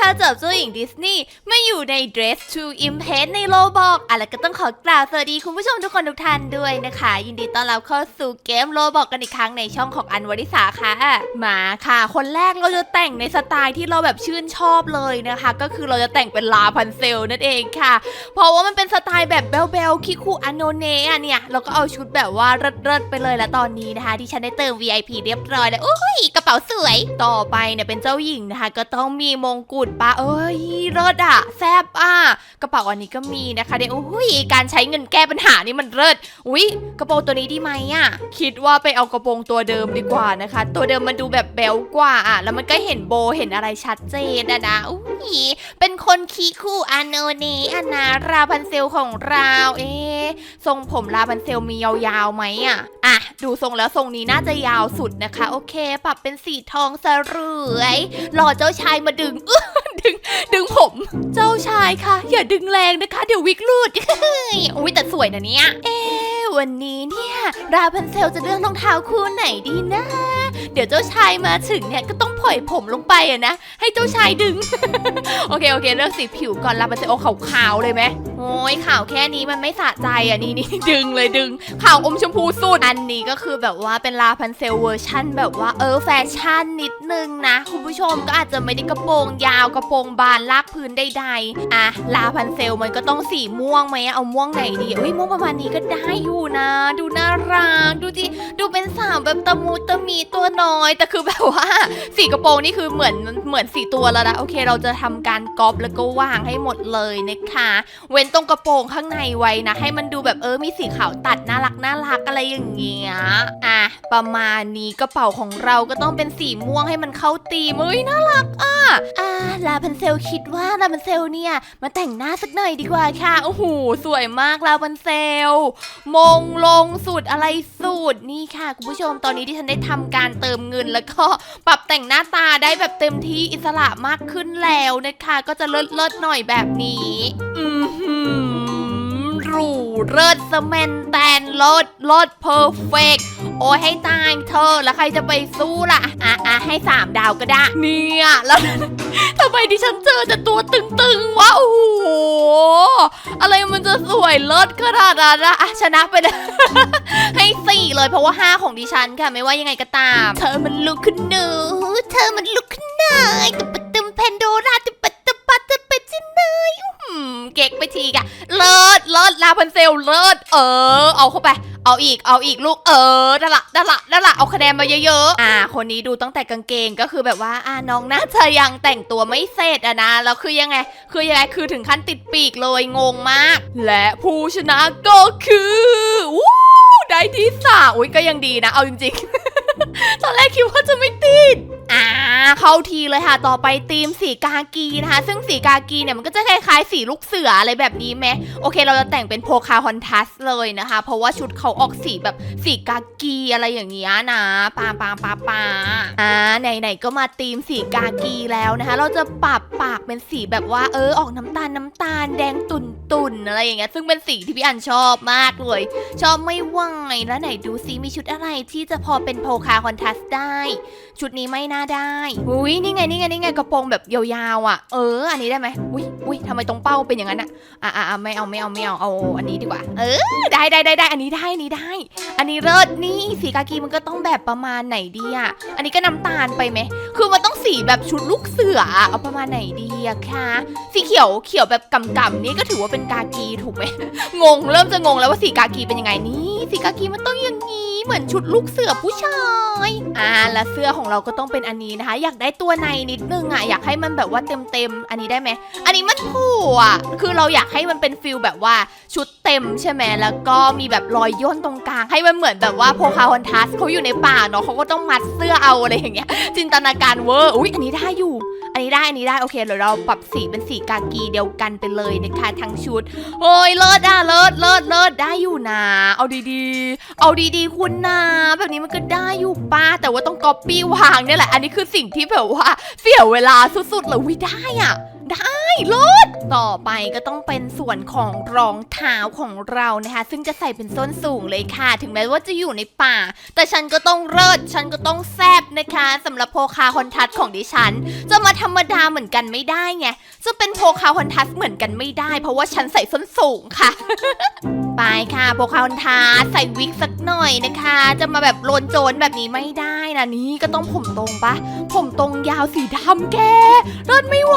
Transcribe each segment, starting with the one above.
ถ้าเจอเจ้าหญิงดิสนีย์ไม่อยู่ใน Dress to Impress ในโลบอกอะไรก็ต้องขอกล่าวสวัสดีคุณผู้ชมทุกคนทุกท่านด้วยนะคะ ยินดีต้อนรับเข้าสู่เกมโลบอกกันอีกครั้งในช่องของอันวริสาค่ะ มาค่ะ คนแรกเราจะแต่งในสไตล์ที่เราแบบชื่นชอบเลยนะคะ ก็คือเราจะแต่งเป็นลาพันเซลนั่นเองค่ะ เพราะว่ามันเป็นสไตล์แบบเบลเบลคิคุอันโนเนะอะเนี่ยเราก็เอาชุดแบบว่าเริดๆไปเลยแล้วตอนนี้นะคะที่ฉันได้เติม VIP เรียบร้อยแล้วอุ้ยกระเป๋าสวย ต่อไปเนี่ยเป็นเจ้าหญิงนะคะ ก็ต้องมีมงกุฎปะเอ้ยเลิศอะแซบอะกระเป๋าอันนี้ก็มีนะคะเดี๋ยวอุ้ยการใช้เงินแก้ปัญหานี่มันเลิศอุ้ยกระโปรงตัวนี้ดีไหมอะคิดว่าไปเอากระโปรงตัวเดิมดีกว่านะคะ ตัวเดิมมันดูแบบแบลกว่าอะแล้วมันก็เห็นโบเห็นอะไรชัดเจนอะนะอุ้ยเป็นคนคีคู่อาโนเนอนาราพันเซลของเราเอ๊ทรงผมราพันเซลมียาวๆไหมอะอะดูทรงแล้วทรงนี้น่าจะยาวสุดนะคะ โอเค ปรับเป็นสีทองสรวยรอเจ้าชายมาดึงอื้อ ดึงดึงผม เจ้าชายคะอย่าดึงแรงนะคะ เดี๋ยววิกรูดอุ้ยแต่สวยนะเนี่ยเอ๊ะวันนี้เนี่ย ราพันเซลจะเลือกรองเท้าคู่ไหนดีนะ เดี๋ยวเจ้าชายมาถึงเนี่ยก็ต้องปล่อยผมลงไปอะนะ ให้เจ้าชายดึง โอเคโอเคเลือกสีผิวก่อนลาบันเซโอขาวๆเลยไหมโอ้ยขาวแค่นี้มันไม่สะใจอะนี่นี่ดึงเลยดึงขาวอมชมพูสุดอันนี้ก็คือแบบว่าเป็นลาพันเซลเวอร์ชั่น แบบว่าเออแฟชั่นนิดนึงนะ คุณผู้ชมก็อาจจะไม่ได้กระโปรงยาวกระโปรงบานลากพื้นใดๆอะลาพันเซลมันก็ต้องสีม่วงไหมเอาม่วงไหนดีเอ้ยม่วงประมาณนี้ก็ได้อยู่นะ ดูน่ารักดูดิดูเป็นสาวแบบตะมูตะมีตััวน้อย แต่คือแบบว่าสีกระโปรงนี่คือเหมือนเหมือนสีตัวแล้วนะโอเค เราจะทำการก๊อปแล้วก็วางให้หมดเลยนะคะ เว้นตรงกระโปรงข้างในไว้นะ ให้มันดูแบบเออมีสีขาวตัดน่ารักน่ารักอะไรอย่างเงี้ยอะประมาณนี้กระเป๋าของเราก็ต้องเป็นสีม่วงให้มันเข้าตีมเอ้ยน่ารักอะอ่าลาพันเซลคิดว่าลาพันเซลเนี่ยมาแต่งหน้าสักหน่อยดีกว่าค่ะโอ้โหสวยมากลาพันเซลมงลงสูตรอะไรสูตรนี่ค่ะคุณผู้ชมตอนนี้ที่ฉันได้ทำการเติมเงินแล้วก็ปรับแต่งหน้าตาได้แบบเต็มที่อิสระมากขึ้นแล้วนะคะ ก็จะเลิศเลิศหน่อยแบบนี้ อืม รูเลิศสมนแตนเลิศเลิศเพอร์เฟกโอ้ยให้ตายเธอแล้วใครจะไปสู้ล่ะ อะอะให้สามดาวก็ได้ เนี่ย แล้วทำไมดิฉันเจอแต่ตัวตึงๆวะโอ้โห อะไรมันจะสวยเลิศขนาดนั้นอะอะชนะไปเลย ให้สี่เลยเพราะว่าห้าของดิฉันค่ะ ไม่ว่ายังไงก็ตาม เธอมันลุกขึ้นหนู เธอมันลุกขึ้นหนายตุปะตึมเพนโดราตุปะตุปะินเนยอืมเก๊กไปทีกะเลิศเลิศลาพันเซลเลิศเออ เอาเข้าไป เอาอีก เอาอีกลูกเออนั่นละนั่นละนั่นละเอาคะแนนมาเยอะๆ อ่า คนนี้ดูตั้งแต่กางเกงก็คือแบบว่า อ่าน้องน่าจะยังแต่งตัวไม่เสร็จอะนะ แล้วคือยังไง คือยังไง คือถึงขั้นติดปีกเลยงงมาก และผู้ชนะก็คือ วู้ได้ที่สามอุ้ยก็ยังดีนะ เอาจริงๆ ตอนแรกคิดว่าจะไม่ติด อ่า เข้าทีเลยค่ะ ต่อไปธีมสีกากีนะคะ ซึ่งสีกากีเนี่ยมันก็จะคล้ายๆสีลูกเสืออะไรแบบนี้ไหมโอเค เราจะแต่งเป็นโพคาฮอนทัสเลยนะคะ เพราะว่าชุดเขาออกสีแบบสีกากีอะไรอย่างเงี้ยนะปาปาปาปาอ่าไหนๆก็มาธีมสีกากีแล้วนะคะ เราจะปรับปากเป็นสีแบบว่าเออออกน้ำตาลน้ำตาลแดงตุ่นตุ่นอะไรอย่างเงี้ยซึ่งเป็นสีที่พี่อันชอบมากเลย ชอบไม่ไหวแล้วไหนดูซิมีชุดอะไรที่จะพอเป็นโพคาฮอนทัสได้ ชุดนี้ไม่น่าได้อุ้ยนี่ไงนี่ไงนี่ไงกระโปรงแบบยาวๆอะ เออ อันนี้ได้ไหมอุ้ยอุ้ยทำไมตรงเป้าเป็นอย่างนั้นอะอะอะไม่เอาไม่เอาไม่เอาเอาอันนี้ดีกว่า เออ ได้ได้ได้ได้อันนี้ได้อันนี้ได้ อันนี้เลิศนี่สีกากีมันก็ต้องแบบประมาณไหนดีอะอันนี้ก็น้ำตาลไปไหมคือมันต้องสีแบบชุดลูกเสือเอาประมาณไหนดีอะคะสีเขียวเขียวแบบกำกำนี่ก็ถือว่าเป็นกากีถูกไหมงงเริ่มจะงงแล้วว่าสีกากีเป็นยังไงนี่สีกากีมันต้องอย่างนี้เหมือนชุดลูกเสือผู้ชายอ่า และเสื้อของเราก็ต้องเป็นอันนี้นะคะ อยากได้ตัวในนิดนึงอะ อยากให้มันแบบว่าเต็มเต็มอันนี้ได้ไหม อันนี้มันผูอะ คือเราอยากให้มันเป็นฟิลแบบว่าชุดเต็มใช่ไหม แล้วก็มีแบบรอยย่นตรงกลาง ให้มันเหมือนแบบว่าโพคาฮอนทัสเขาอยู่ในป่าเนาะเขาก็ต้องมัดเสื้อเอาอะไรอย่างเงี้ย จินตนาการเวอร์ อุ๊ย อันนี้ได้อยู่ อันนี้ได้ อันนี้ได้ โอเคเดี๋ยวเราปรับสีเป็นสีกากีเดียวกันไปเลยนะคะทั้งชุดเฮ้ยเลิศอะเลิศเลิศเลิศได้อยู่นะ เอาดีๆ เอาดีๆ คุณนะ แบบนี้มันก็ได้อยู่ป้า แต่ว่าต้องก๊อปปี้วางเนี่ยแหละ อันนี้คือสิ่งที่แบบว่า เสียเวลาสุดๆเลยวิได้อะ ได้ รถต่อไปก็ต้องเป็นส่วนของรองเท้าของเรานะคะ ซึ่งจะใส่เป็นส้นสูงเลยค่ะ ถึงแม้ว่าจะอยู่ในป่า แต่ฉันก็ต้องเลิศฉันก็ต้องแซบนะคะสำหรับโพคาฮอนทัสของดิฉัน จะมาธรรมดาเหมือนกันไม่ได้ไงจะเป็นโพคาฮอนทัสเหมือนกันไม่ได้ เพราะว่าฉันใส่ส้นสูงค่ะ ไปค่ะพคาฮอนทัสใส่วิกสักหน่อยนะคะ จะมาแบบโลนโจนแบบนี้ไม่ได้นะนี่ก็ต้องผมตรงปะผมตรงยาวสีดำแกเลิศไม่ไหว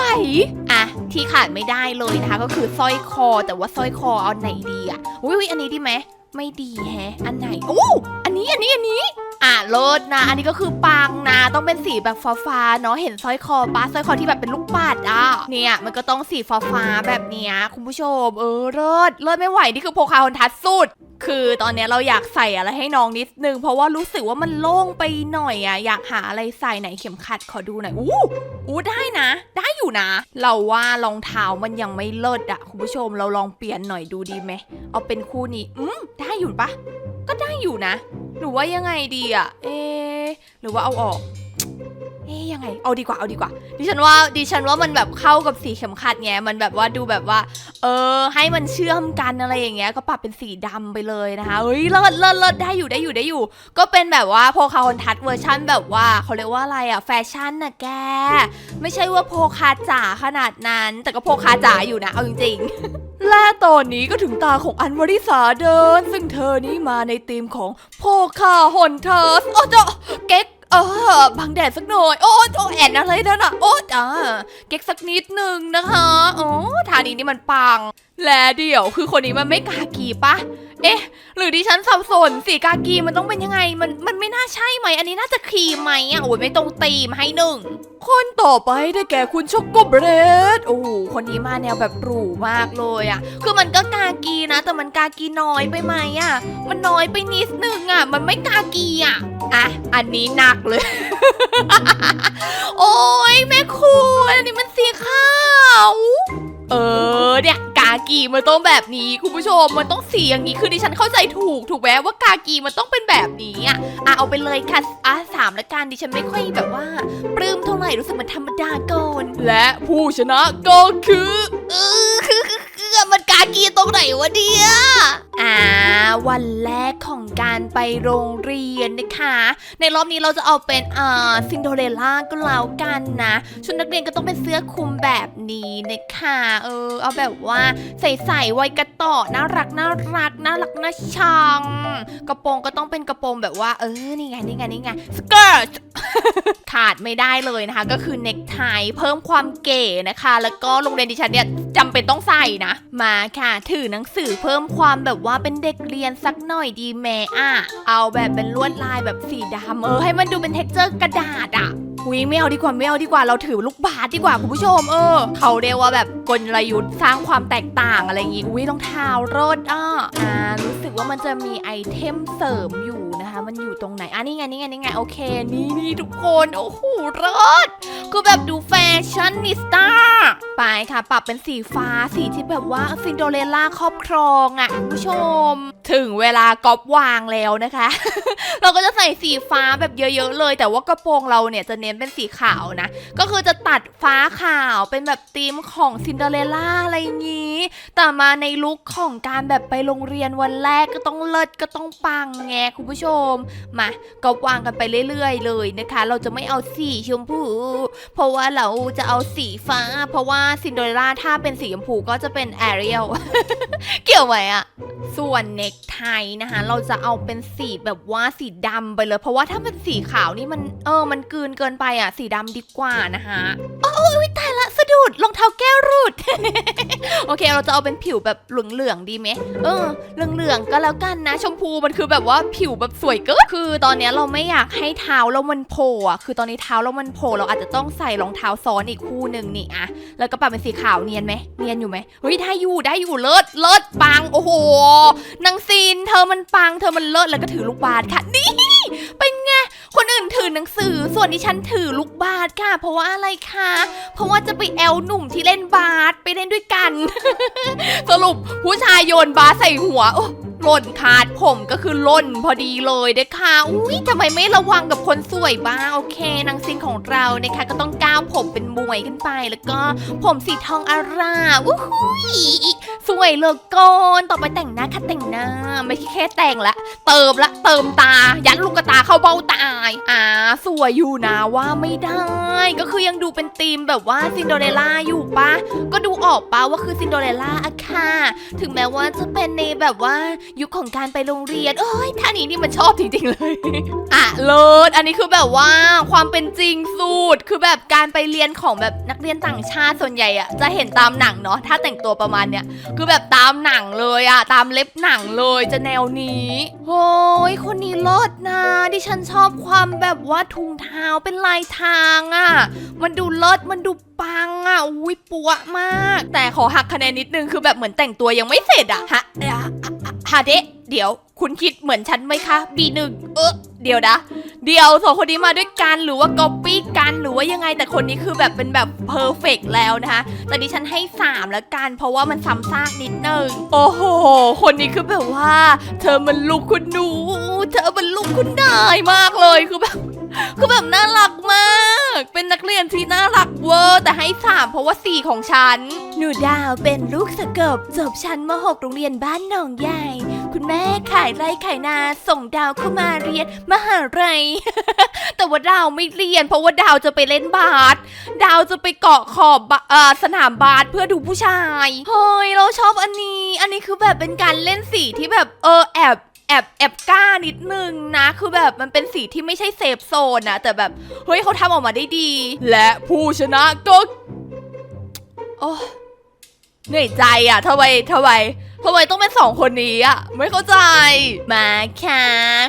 อะที่ขาดไม่ได้เลยนะคะ ก็คือสร้อยคอแต่ว่าสร้อยคอเอาไหนดีอะอุ้ยอุ๊ยอันนี้ดีไหม ไม่ดีแฮะ อันไหนโอ้อันนี้อันนี้อันนี้ อะเลิศนะ อันนี้ก็คือปังนะ ต้องเป็นสีแบบฟ้าๆเนาะ เห็นสร้อยคอปะสร้อยคอที่แบบเป็นลูกปัดอะ เนี่ย มันก็ต้องสีฟ้าๆแบบเนี้ยคุณผู้ชม เออเลิศเลิศไม่ไหว นี่คือโพคาฮอนทัสสุด คือตอนเนี้ยเราอยากใส่อะไรให้น้องนิดนึง เพราะว่ารู้สึกว่ามันโล่งไปหน่อยอะอยากหาอะไรใส่ไหนเข็มขัดขอดูหน่อยอู้อู้ได้นะ ได้อยู่นะ เราว่ารองเท้ามันยังไม่เลิศอะคุณผู้ชมเราลองเปลี่ยนหน่อยดูดีไหมเอาเป็นคู่นี้ อืมได้อยู่ปะก็ได้อยู่นะ หรือว่ายังไงดีอะเอหรือว่าเอาออก เอ๊ยยังไง เอาดีกว่า เอาดีกว่า ดิฉันว่า ดิฉันว่ามันแบบเข้ากับสีเข็มขัดไง มันแบบว่าดูแบบว่า เออ ให้มันเชื่อมกันอะไรอย่างเงี้ย ก็ปรับเป็นสีดำไปเลยนะคะ เฮ้ย เลิศเลิศเลิศได้อยู่ ได้อยู่ ได้อยู่ ก็เป็นแบบว่าโพคาฮอนทัสเวอร์ชั่นแบบว่าเขาเรียกว่าอะไรอะแฟชั่นนะแก ไม่ใช่ว่าโพคาจ๋าขนาดนั้น แต่ก็โพคาจ๋าอยู่นะ เอาจริงๆ และตอนนี้ก็ถึงตาของอันวริสาเดิน ซึ่งเธอนี้มาในธีมของโพคาฮอนทัสโอ้เจ้าเก๊ก เออบังแดดสักหน่อย โอ้โอ้แอนอะไรนั่นอะ โอ้อ่าเก๊กสักนิดนึงนะคะ โอ้ทานี้นี่มันปัง และเดี๋ยวคือคนนี้มันไม่กากีปะ เอ๊ะ หรือดิฉันสับสนสีกากีมันต้องเป็นยังไง มันมันไม่น่าใช่ไหม อันนี้น่าจะครีมไหมอะโอ้ยไม่ตรงตีมให้หนึ่ง คนต่อไปได้แก่คุณช็อกโกเบรดโอ้โหคนนี้มาแนวแบบหรูมากเลยอะ คือมันก็กากีนะ แต่มันกากีน้อยไปไหมอะ มันน้อยไปนิดนึงอะ มันไม่กากีอะอะอันนี้หนักเลย โอ้ยแม่คุณอันนี้มันสีขาวเออเนี่ย กีมันต้องแบบนี้คุณผู้ชมมันต้องสีอย่างนี้คือดิฉันเข้าใจถูกถูกไหมว่ากากีมันต้องเป็นแบบนี้อะอะเอาไปเลยค่ะอะสามละกันดิฉันไม่ค่อยแบบว่าปลื้มเท่าไหร่รู้สึกมันธรรมดาก่อนและผู้ชนะก็คือ ออคือคือคือมันกากีตรงไหนวะเนี่ยอ่า วันแรกของการไปโรงเรียนนะคะ ในรอบนี้เราจะเอาเป็นอ่าซินโดเรล่าก็แล้วกันนะชุดนักเรียนก็ต้องเป็นเสื้อคลุมแบบนี้นะคะเออ เอาแบบว่าใส่ใส่ๆไว้กระต่อน่ารักน่ารักน่ารักน่าชังกระโปรงก็ต้องเป็นกระโปรงแบบว่า เออนี่ไงนี่ไงนี่ไงสเกิร์ตขาดไม่ได้เลยนะคะ ก็คือเน็กไทเพิ่มความเก๋นะคะ แล้วก็โรงเรียนดิฉันเนี่ยจำเป็นต้องใส่นะมาค่ะ ถือหนังสือเพิ่มความแบบว่าเป็นเด็กเรียนสักหน่อยดีแม่อะ เอาแบบเป็นลวดลายแบบสีดำเออให้มันดูเป็นเท็กเจอร์กระดาษอะวิไม่เอาดีกว่าไม่เอาดีกว่าเราถือลูกบาศก์ดีกว่าคุณผู้ชมเออ เขาเรียกว่าแบบกลยุทธ์สร้างความแตกต่างอะไรอย่างงี้อุ้ยรองเท้ารถอะอ่ารู้สึกว่ามันจะมีไอเทมเสริมอยู่ มันอยู่ตรงไหนอะนี่ไงนี่ไงนี่ไงโอเคนี่นี่ทุกคนโอ้โหรถคือแบบดูแฟชั่นนิสต้าไปค่ะ ปรับเป็นสีฟ้าสีที่แบบว่าซินโดเรลล่าครอบครองอะคุณผู้ชม ถึงเวลากอบวางแล้วนะคะ เราก็จะใส่สีฟ้าแบบเยอะ ๆ เลย แต่ว่ากระโปรงเราเนี่ยจะเน้นเป็นสีขาวนะ ก็คือจะตัดฟ้าขาวเป็นแบบธีมของซินเดอเรลล่าอะไรอย่างนี้ แต่มาในลุคของการแบบไปโรงเรียนวันแรกก็ต้องเลิศก็ต้องปังไงคุณผู้ชม มาก็วางกันไปเรื่อยๆ เลยนะคะ เราจะไม่เอาสีชมพู เพราะว่าเราจะเอาสีฟ้า เพราะว่าซินเดอเรลล่าถ้าเป็นสีชมพูก็จะเป็นแอเรียลเกี่ยวไหมอะส่วนเน็กไทนะคะ เราจะเอาเป็นสีแบบว่าสีดำไปเลย เพราะว่าถ้าเป็นสีขาวนี่มันเออมันกืนเกินไปอะสีดำดีกว่านะคะโอ้ยตายละสะดุดรองเท้าแก้วรูด โอเค เราจะเอาเป็นผิวแบบเหลืองๆดีไหมเออเหลืองๆก็แล้วกันนะ ชมพูมันคือแบบว่าผิวแบบสวยเกินคือตอนนี้เราไม่อยากให้เท้าเรามันโผล่อะคือตอนนี้เท้าเรามันโผล่เราอาจจะต้องใส่รองเท้าซ้อนอีกคู่หนึ่งนี่อะแล้วก็ปรับเป็นสีขาวเนียนไหมเนียนอยู่ไหมเฮ้ยได้อยู่ได้อยู่เลิศเลิศปังโอ้โหนางซีน เธอมันปัง เธอมันเลิศแล้วก็ถือลูกบาศก์ค่ะนี่เป็นไงคนอื่นถือหนังสือ ส่วนดิฉันถือลูกบาศก์ค่ะ เพราะว่าอะไรคะ เพราะว่าจะไปแอลหนุ่มที่เล่นบาสไปเล่นด้วยกันสรุปผู้ชายโยนบาสใส่หัว โอ้หล่นขาดผมก็คือล่นพอดีเลยนะคะอุ้ยทำไมไม่ระวังกับคนสวยบ้างโอเคนางซินของเรานะคะ ก็ต้องก้าวผมเป็นมวยขึ้นไปแล้วก็ผมสีทองอาราอู้หูย สวยเหลือเกินต่อไปแต่งหน้าค่ะแต่งหน้า ไม่ใช่แค่แต่งละ เติมละ เติมตา ยัดลูกตาเข้าเบ้าตาอ่าสวยอยู่นะว่าไม่ได้ ก็คือยังดูเป็นธีมแบบว่าซินโดเรลล่าอยู่ปะก็ดูออกปะว่าคือซินโดเรลล่าอะค่ะ ถึงแม้ว่าจะเป็นในแบบว่ายุคของการไปโรงเรียน เอ้ยท่านี้นี่มันชอบจริงๆเลย อะเลิศอันนี้คือแบบว่าความเป็นจริงสุดคือแบบการไปเรียนของแบบนักเรียนต่างชาติส่วนใหญ่อะจะเห็นตามหนังเนาะถ้าแต่งตัวประมาณเนี้ยคือแบบตามหนังเลยอะตามเล็บหนังเลยจะแนวนี้โอ้ยคนนี้เลิศนะดิฉันชอบความแบบว่าถุงเท้าเป็นลายทางอะมันดูเลิศมันดูปังอะอุ้ยปัวมาก แต่ขอหักคะแนนนิดนึงคือแบบเหมือนแต่งตัวยังไม่เสร็จอะฮะอะอะอะฮะเดะ เดี๋ยว คุณคิดเหมือนฉันไหมคะ B1 เออเดี๋ยวนะ เดี๋ยวสองคนนี้มาด้วยกันหรือว่าก๊อปปี้กันหรือว่ายังไงแต่คนนี้คือแบบเป็นแบบเพอร์เฟกแล้วนะคะแต่ดิฉันให้3แล้วกัน เพราะว่ามันซ้ำซากนิดนึงโอ้โห คนนี้คือแบบว่า เธอมันลูกคุณหนู เธอมันลูกคุณนายมากเลยคือแบบคือแบบน่ารักมาก เป็นนักเรียนที่น่ารักเวอร์ แต่ให้สามเพราะว่าสี่ของฉัน หนูดาวเป็นลูกสะเกิบจบชั้นมหกโรงเรียนบ้านหนองใหญ่ คุณแม่ขายไร่ขายนาส่งดาวเข้ามาเรียนมหาลัย แต่ว่าดาวไม่เรียน เพราะว่าดาวจะไปเล่นบาสดาวจะไปเกาะขอบบะเอ่อสนามบาสเพื่อดูผู้ชายเฮ้ยเราชอบอันนี้ อันนี้คือแบบเป็นการเล่นสีที่แบบเออแอบแอบแอบกล้านิดนึงนะ คือแบบมันเป็นสีที่ไม่ใช่เซฟโซนนะแต่แบบเฮ้ยเขาทำออกมาได้ดี และผู้ชนะก็โอ้ เหนื่อยใจอะทำไมทำไมทำไมต้องเป็นสองคนนี้อะ ไม่เข้าใจ มาค่ะ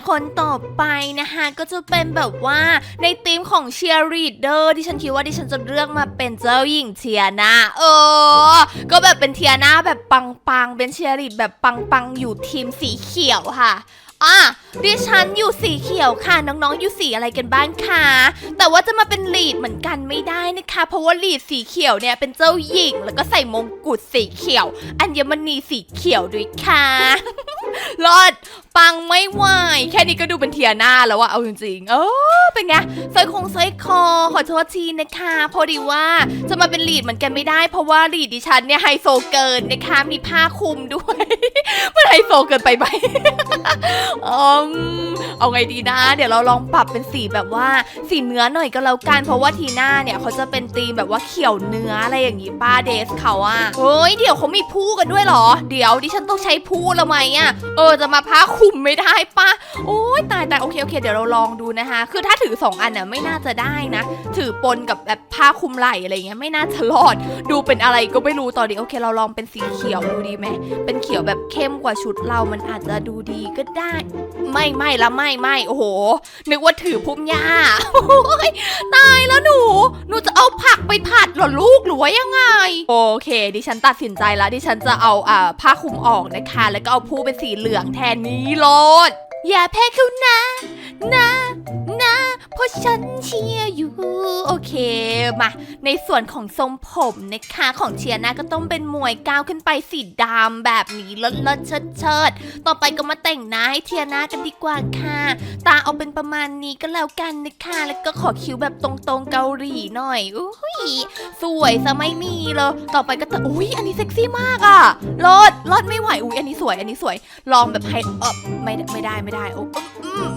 คนต่อไปนะคะก็จะเป็นแบบว่าในทีมของเชียร์รีดเดอร์ที่ฉันคิดว่าที่ฉันจะเลือกมาเป็นเจ้าหญิงเทียนาเออ ก็แบบเป็นเทียนาแบบปังๆ เป็นเชียร์รีดแบบปังๆ อยู่ทีมสีเขียวค่ะ อะดิฉันอยู่สีเขียวค่ะ น้องๆอยู่สีอะไรกันบ้างคะแต่ว่าจะมาเป็นลีดเหมือนกันไม่ได้นะคะ เพราะว่าลีดสีเขียวเนี่ยเป็นเจ้าหญิง แล้วก็ใส่มงกุฎสีเขียว อัญมณีสีเขียวด้วยค่ะรอดปังไม่ไหวแค่นี้ก็ดูเป็นเทียนาแล้วว่าเอาจริงๆ เออเป็นไงสร้อยคงสร้อยคอ ขอโทษทีนะคะ พอดีว่าจะมาเป็นลีดเหมือนกันไม่ได้ เพราะว่าลีดดิฉันเนี่ยไฮโซเกินนะคะ มีผ้าคลุมด้วยมันไฮโซเกินไปไหมอืมเอาไงดีนะ เดี๋ยวเราลองปรับเป็นสีแบบว่าสีเนื้อหน่อยก็แล้วกัน เพราะว่าทีหน้าเนี่ยเขาจะเป็นธีมแบบว่าเขียวเนื้ออะไรอย่างงี้ป้าเดสเขาอะเฮ้ยเดี๋ยวเขามีผู้กันด้วยเหรอ เดี๋ยวดิฉันต้องใช้ผู้แล้วไหมอะเออจะมาผ้าคลุมไม่ได้ป้าโอ้ยตายตายโอเคโอเคเดี๋ยวเราลองดูนะคะ คือถ้าถือสองอันน่ะไม่น่าจะได้นะ ถือปนกับแบบผ้าคลุมไหล่อะไรเงี้ยไม่น่าจะรอด ดูเป็นอะไรก็ไม่รู้ตอนนี้โอเค เราลองเป็นสีเขียวดูดีไหมเป็นเขียวแบบเข้มกว่าชุดเรามันอาจจะดูดีก็ได้ ไม่ไม่ละไม่ไม่โอ้โห นึกว่าถือพุ่มหญ้าตายแล้วหนู หนูจะเอาผักไปผัดหรอลูกหรือว่ายังไง โอเค ดิฉันตัดสินใจแล้วดิฉันจะเอาอ่าผ้าคลุมออกนะคะ แล้วก็เอาผู้เป็นสีเหลืองแทนนี้โลดอย่าแพ้เขานะ นะ นะเพราะฉันเชียร์อยู่ โอเคมา ในส่วนของทรงผมนะคะของเชียร์นะก็ต้องเป็นมวยก้าวขึ้นไปสีดำแบบนี้ลิศเลิศเชิดเชิดต่อไปก็มาแต่งหน้าให้เทียนากันดีกว่าค่ะ ตาเอาเป็นประมาณนี้ก็แล้วกันนะคะ แล้วก็ขอคิ้วแบบตรงๆเกาหลีหน่อยอุ้ยสวยซะไม่มีเลยต่อไปก็จะอุ้ยอันนี้เซ็กซี่มากอะรอดรอดไม่ไหวอุ้ยอันนี้สวย อันนี้สวย ลองแบบให้เออไม่ไม่ได้ไม่ได้โอ้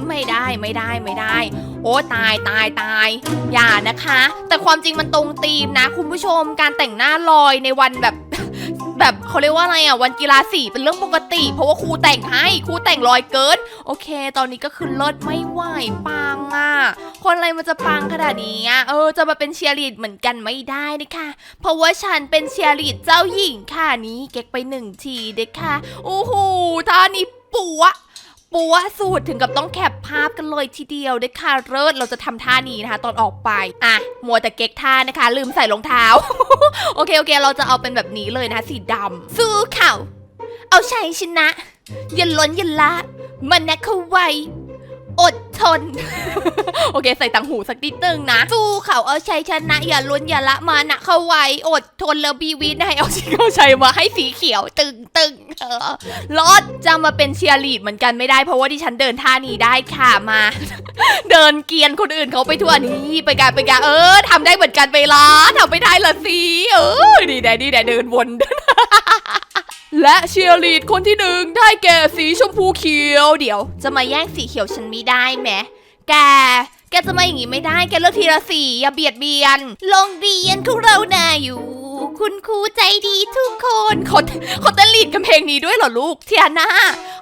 ไม่ได้ไม่ได้ไม่ได้ โอ้ตายตายตายอย่านะคะ แต่ความจริงมันตรงธีมนะ คุณผู้ชมการแต่งหน้าลอยในวันแบบแบบเขาเรียกว่าอะไรอะวันกีฬาสีเป็นเรื่องปกติ เพราะว่าครูแต่งให้ครูแต่งลอยเกิน โอเค ตอนนี้ก็คือเลิศไม่ไหวปังอะคนอะไรมันจะปังขนาดนี้อะเออจะมาเป็นเชียร์ลีดเหมือนกันไม่ได้นะคะเพราะว่าฉันเป็นเชียร์ลีดเจ้าหญิงค่ะนี้เก๊กไปหนึ่งทีเด็กค่ะโอ้โหท่านี้ปัว ปัวสูดถึงกับต้องแคปภาพกันเลยทีเดียวด้วยค่ะเลิศเราจะทำท่านี้นะคะ ตอนออกไป อะ มัวแต่เก๊กท่านะคะ ลืมใส่รองเท้า โอเคโอเค เราจะเอาเป็นแบบนี้เลยนะะสีดำสู้เข่า เอาชัยชนะอย่าล้นอย่าละ มันนะเขาไว อดทน โอเค ใส่ตังหูสักนิดนึงนะ สู้เขาเอาชัยชนะ อย่าล้นอย่าละมานะเข้าไว้ อดทนแล้วบีวินให้เอาชิงเอาชัยมาให้สีเขียวตึงตึงเออรอดจะมาเป็นเชียร์ลีดเหมือนกันไม่ได้เพราะว่าดิฉันเดินท่านี้ได้ค่ะมา เดินเกรียนคนอื่นเขาไปทั่วนี้ไปกันไปกันเออทำได้เหมือนกันไปละทำไม่ได้ละสิเออดีแดดีแดเดินวน และเชียร์ลีดคนที่หนึ่งได้แก่สีชมพูเขียว เดี๋ยว จะมาแย่งสีเขียวฉันไม่ได้แหมแก กจะมาอย่างงี้ไม่ได้ แกเลือกทีละสี่อย่าเบียดเบียน โรงเรียนของเราน่าอยู่ คุณครูใจดีทุกคนเขาเขาเต้นลีดกันเพลงนี้ด้วยเหรอลูกเทียนา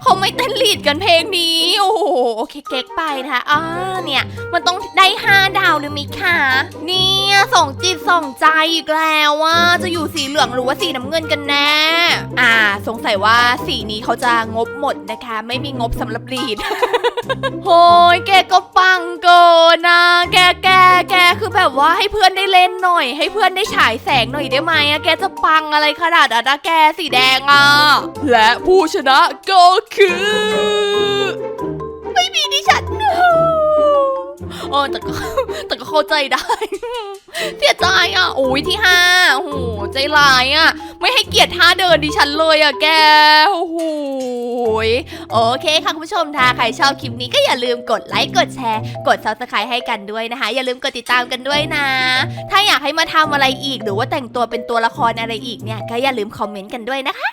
เขาไม่เต้นลีดกันเพลงนี้ โอ้โหโอเคเก๊กไปนะคะอ่าเนี่ย มันต้องได้ห้าดาวหรือมิคะเนี่ยส่องจิตส่องใจอีกแล้วว่า จะอยู่สีเหลืองหรือว่าสีน้ำเงินกันแน่ อ่า สงสัยว่าสีนี้เขาจะงบหมดนะคะ ไม่มีงบสำหรับลีดโหยแกก็ปังเกินนะแกแกแกคือแบบว่าให้เพื่อนได้เล่นหน่อย ให้เพื่อนได้ฉายแสงหน่อยได้ไหมอะแกจะปังอะไรขนาดนั้นนะแกสีแดงอะและผู้ชนะก็คือ ไม่มีดิฉัน เออแต่ก็แต่ก็เข้าใจได้เสียใจอะโอ้ยที่ห้าโอ้โหใจร้ายอะ ไม่ให้เกียรติท่าเดินดิฉันเลยอะแกโอ้โหโอเคค่ะคุณผู้ชมถ้าใครชอบคลิปนี้ก็อย่าลืมกดไลค์กดแชร์ กด subscribe ให้กันด้วยนะคะ อย่าลืมกดติดตามกันด้วยนะ ถ้าอยากให้มาทำอะไรอีก หรือว่าแต่งตัวเป็นตัวละครอะไรอีกเนี่ยก็อย่าลืมคอมเมนต์กันด้วยนะคะ